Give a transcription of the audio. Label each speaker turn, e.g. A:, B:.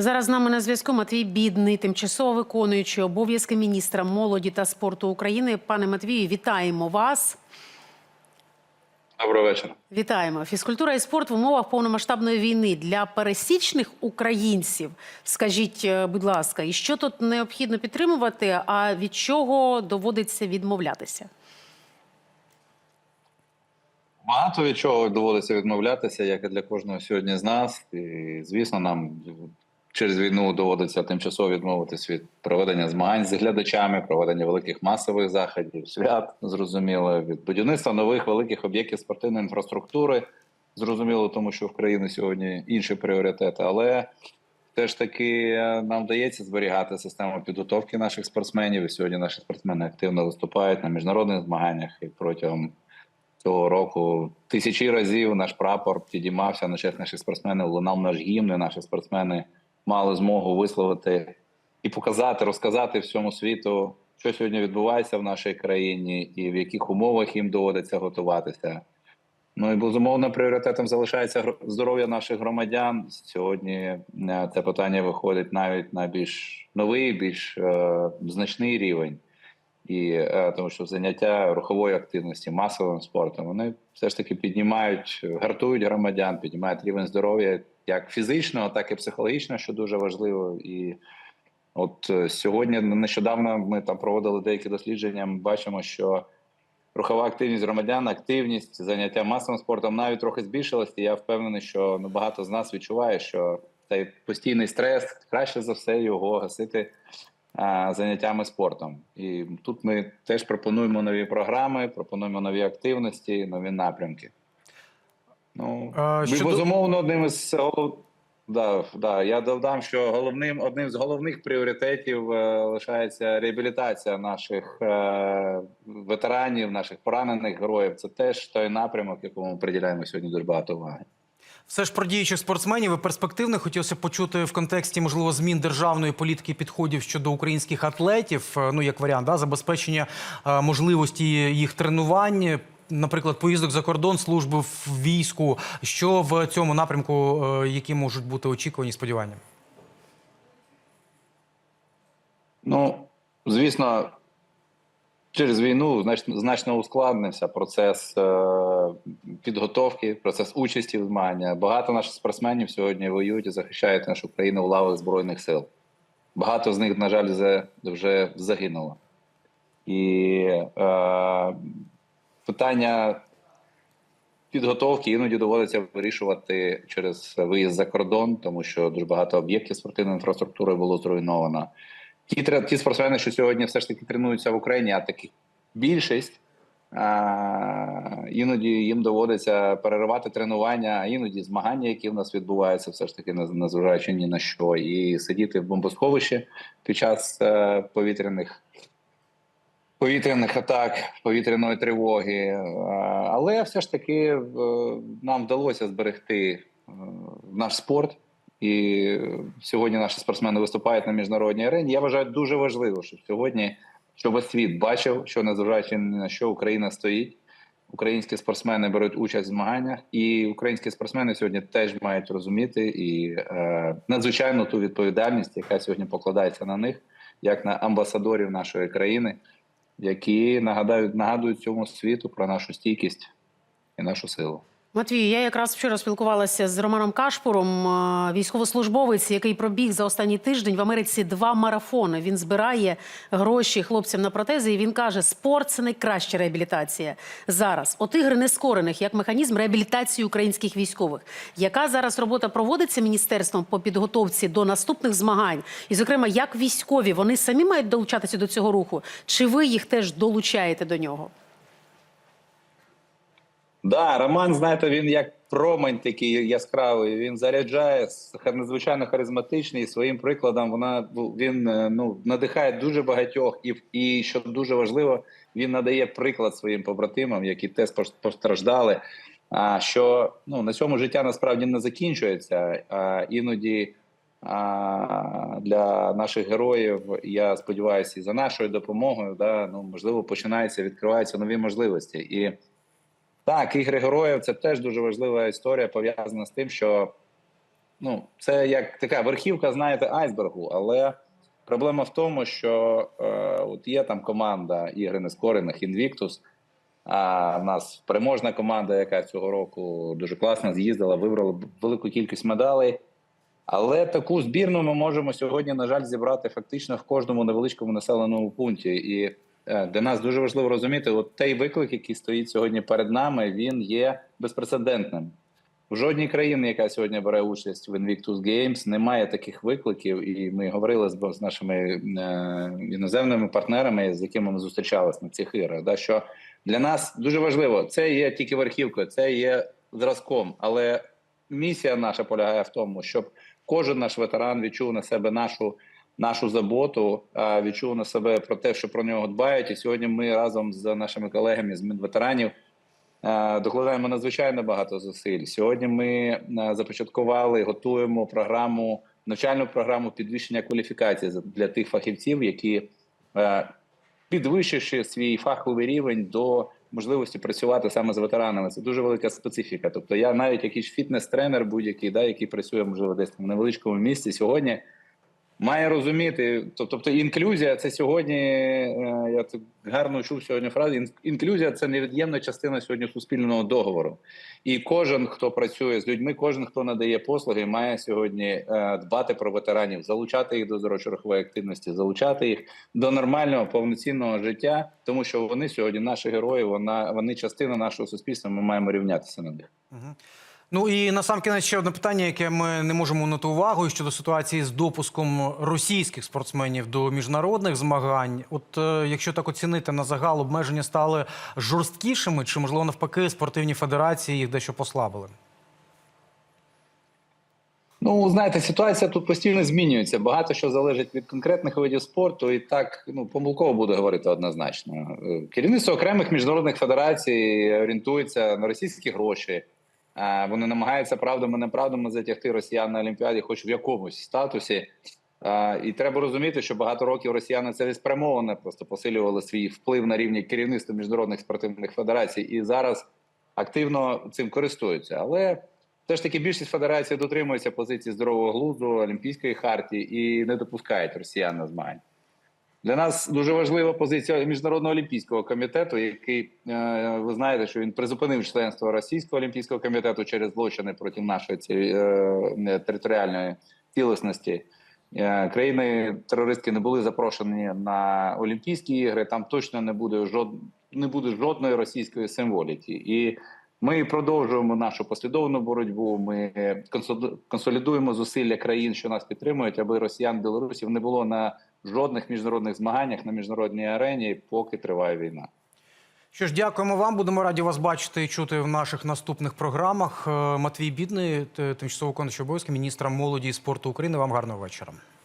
A: Зараз з нами на зв'язку Матвій Бідний, тимчасово виконуючий обов'язки міністра молоді та спорту України. Пане Матвію, вітаємо вас.
B: Доброго вечора.
A: Вітаємо. Фізкультура і спорт в умовах повномасштабної війни для пересічних українців. Скажіть, е, будь ласка, і що тут необхідно підтримувати, а від чого доводиться відмовлятися?
B: Багато від чого доводиться відмовлятися, як і для кожного сьогодні з нас. І, звісно, нам через війну доводиться тимчасово відмовитись від проведення змагань з глядачами, проведення великих масових заходів, свят, зрозуміло, від будівництва нових великих об'єктів спортивної інфраструктури. Зрозуміло, тому що в країні сьогодні інші пріоритети, але все ж таки е, нам вдається зберігати систему підготовки наших спортсменів. І сьогодні наші спортсмени активно виступають на міжнародних змаганнях і протягом цього року тисячі разів наш прапор підіймався на честь наших спортсменів, лунав наш гімн, і наші спортсмени мали змогу висловити і показати, розказати всьому світу, що сьогодні відбувається в нашій країні і в яких умовах їм доводиться готуватися. Ну і безумовно пріоритетом залишається здоров'я наших громадян. Сьогодні е, це питання виходить навіть на більш новий, більш е, значний рівень. І е, тому що заняття рухової активності, масовим спортом, вони все ж таки піднімають, гартують громадян, піднімають рівень здоров'я як фізичного, так і психологічного, що дуже важливо. І от е, сьогодні нещодавно ми там проводили деякі дослідження. Ми бачимо, що рухова активність громадян, активність заняття масовим спортом навіть трохи збільшилась. І я впевнений, що ну, багато з нас відчуває, що цей постійний стрес краще за все його гасити заняттями спортом. І тут ми теж пропонуємо нові програми, пропонуємо нові активності, нові напрямки. Ну,
C: А,
B: ми,
C: щодо-
B: безумовно, одним із Да, да, я додам, що головним одним з головних пріоритетів е, лишається реабілітація наших е, ветеранів, наших поранених героїв. Це теж той напрямок, якому ми приділяємо сьогодні дуже багато уваги.
C: Все ж про діючих спортсменів і перспективних хотілося почути в контексті можливо змін державної політики підходів щодо українських атлетів. е, Ну як варіант, да, забезпечення е, можливості їх тренувань. Наприклад, поїздок за кордон, служби в війську. Що в цьому напрямку, е, які можуть бути очікувані сподівання?
B: Ну, звісно, через війну значно, значно ускладнився процес е, підготовки, процес участі в змаганнях. Багато наших спортсменів сьогодні воюють і захищають нашу країну в лавах Збройних сил. Багато з них, на жаль, вже загинуло. І е, питання підготовки іноді доводиться вирішувати через виїзд за кордон, тому що дуже багато об'єктів спортивної інфраструктури було зруйновано. Ті, ті спортсмени, що сьогодні все ж таки тренуються в Україні, а таких більшість. А, іноді їм доводиться переривати тренування, а іноді змагання, які в нас відбуваються, все ж таки незважаючи ні на що, і сидіти в бомбосховищі під час е, повітряних повітряних атак, повітряної тривоги. Е, Але все ж таки е, нам вдалося зберегти наш спорт. І сьогодні наші спортсмени виступають на міжнародній арені. Я вважаю дуже важливо, щоб сьогодні, щоб світ бачив, що незважаючи на що Україна стоїть. Українські спортсмени беруть участь в змаганнях, і українські спортсмени сьогодні теж мають розуміти і е, надзвичайно ту відповідальність, яка сьогодні покладається на них, як на амбасадорів нашої країни, які нагадають нагадують цьому світу про нашу стійкість і нашу силу.
A: Матвію, я якраз вчора спілкувалася з Романом Кашпуром, е, військовослужбовець, який пробіг за останній тиждень в Америці два марафони. Він збирає гроші хлопцям на протези, і він каже: спорт це найкраща реабілітація зараз. От ігри нескорених як механізм реабілітації українських військових. Яка зараз робота проводиться міністерством по підготовці до наступних змагань? І, зокрема, як військові вони самі мають долучатися до цього руху? Чи ви їх теж долучаєте до нього?
B: Да, Роман, знаєте, він як промень такий яскравий. Він заряджає надзвичайно харизматичний. і Своїм прикладом вона він е, ну надихає дуже багатьох, і і що дуже важливо, він надає приклад своїм побратимам, які теж постраждали. А що ну на цьому життя насправді не закінчується. А іноді а, для наших героїв я сподіваюся, і за нашою допомогою, да ну можливо, починаються відкриваються нові можливості і. Так, ігри героїв це теж дуже важлива історія, пов'язана з тим, що ну це як така верхівка, знаєте, айсбергу. Але проблема в тому, що е, от є там команда ігри нескорених Invictus, а в нас переможна команда, яка цього року дуже класно з'їздила, вибрала велику кількість медалей. Але таку збірну ми можемо сьогодні, на жаль, зібрати фактично в кожному невеличкому населеному пункті. І для нас дуже важливо розуміти, от той виклик, який стоїть сьогодні перед нами, він є безпрецедентним. В жодній країні, яка сьогодні бере участь в Invictus Games, немає таких викликів. І ми говорили з, з нашими е, іноземними партнерами, з якими ми зустрічалися на цих іграх. Да, що для нас дуже важливо, це є тільки верхівкою, це є зразком. Але місія наша полягає в тому, щоб кожен наш ветеран відчув на себе нашу. Нашу заботу а, відчув на себе про те, що про нього дбають. І сьогодні ми разом з нашими колегами з Мінветеранів е, докладаємо надзвичайно багато зусиль. Сьогодні ми е, започаткували, готуємо програму, навчальну програму підвищення кваліфікації для тих фахівців, які е, підвищивши свій фаховий рівень до можливості працювати саме з ветеранами. Це дуже велика специфіка. Тобто, я навіть якийсь фітнес-тренер, будь-який, да, який працює, можливо, десь там в невеличкому місці сьогодні. Має розуміти, тобто інклюзія це сьогодні. е, Я гарно чув сьогодні фразу. ін- Інклюзія це невід'ємна частина сьогодні суспільного договору. І кожен, хто працює з людьми, кожен, хто надає послуги, має сьогодні е, дбати про ветеранів, залучати їх до здоровчо-рухової активності, залучати їх до нормального повноцінного життя, тому що вони сьогодні наші герої. Вона вони частина нашого суспільства. Ми маємо рівнятися на них.
C: Ну і насамкінець ще одне питання, яке ми не можемо унути увагу щодо ситуації з допуском російських спортсменів до міжнародних змагань. От е, якщо так оцінити на загал, обмеження стали жорсткішими, чи можливо навпаки спортивні федерації їх дещо послабили?
B: Ну, знаєте, ситуація тут постійно змінюється. Багато що залежить від конкретних видів спорту, і так ну помилково буде говорити однозначно. Е, Керівництво окремих міжнародних федерацій орієнтується на російські гроші. Вони намагаються правдами неправдами затягти росіян на Олімпіаді, хоч в якомусь статусі. І треба розуміти, що багато років росіяни це спрямовано, просто посилювали свій вплив на рівні керівництва міжнародних спортивних федерацій, і зараз активно цим користуються. Але все ж таки більшість федерацій дотримується позиції здорового глузду, олімпійської хартії і не допускають росіян на змагань. Для нас дуже важлива позиція міжнародного олімпійського комітету, який е, ви знаєте, що він призупинив членство російського олімпійського комітету через злочини проти нашої е, територіальної цілісності. Е, Країни терористки не були запрошені на Олімпійські ігри. Там точно не буде жод... не буде жодної російської символіки. І ми продовжуємо нашу послідовну боротьбу. Ми консолі- консолідуємо зусилля країн, що нас підтримують, аби росіян білорусів не було на жодних міжнародних змаганнях на міжнародній арені, поки триває війна.
C: Що ж, дякуємо вам. Будемо раді вас бачити і чути в наших наступних програмах. Е, Матвій Бідний, тимчасово виконуючий обов'язки міністра молоді і спорту України. Вам гарного вечора.